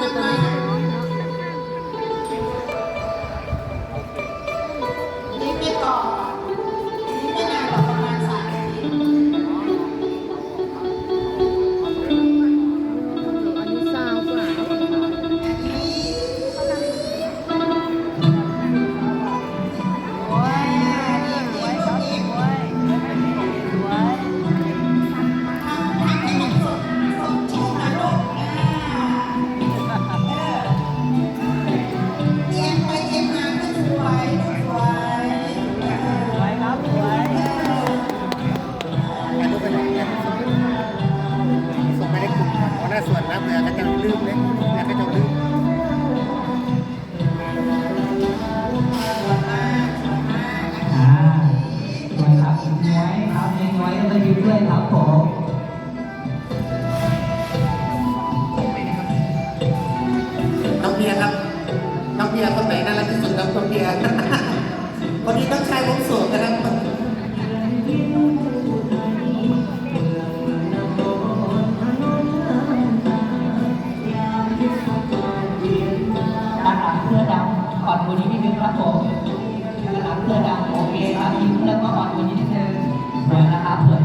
แต่ ส่วนนะเผื่อเขาจะลืมเลยเผื่อเขาจะลืมอ่าสวยครับน้อยครับน้อยก็ยิ้มด้วยครับผมน้องเบียร์ครับ น้องเบียร์คนไหนน่ารักที่สุดครับน้องเบียร์คนนี้ต้องชายผมโสดนะ วันนี้นิดนึงครับผมแขนหลังเสื้อดำโอเคครับยิ้มแล้วก็ออนวันนี้นิดนึงสวยนะครับสอน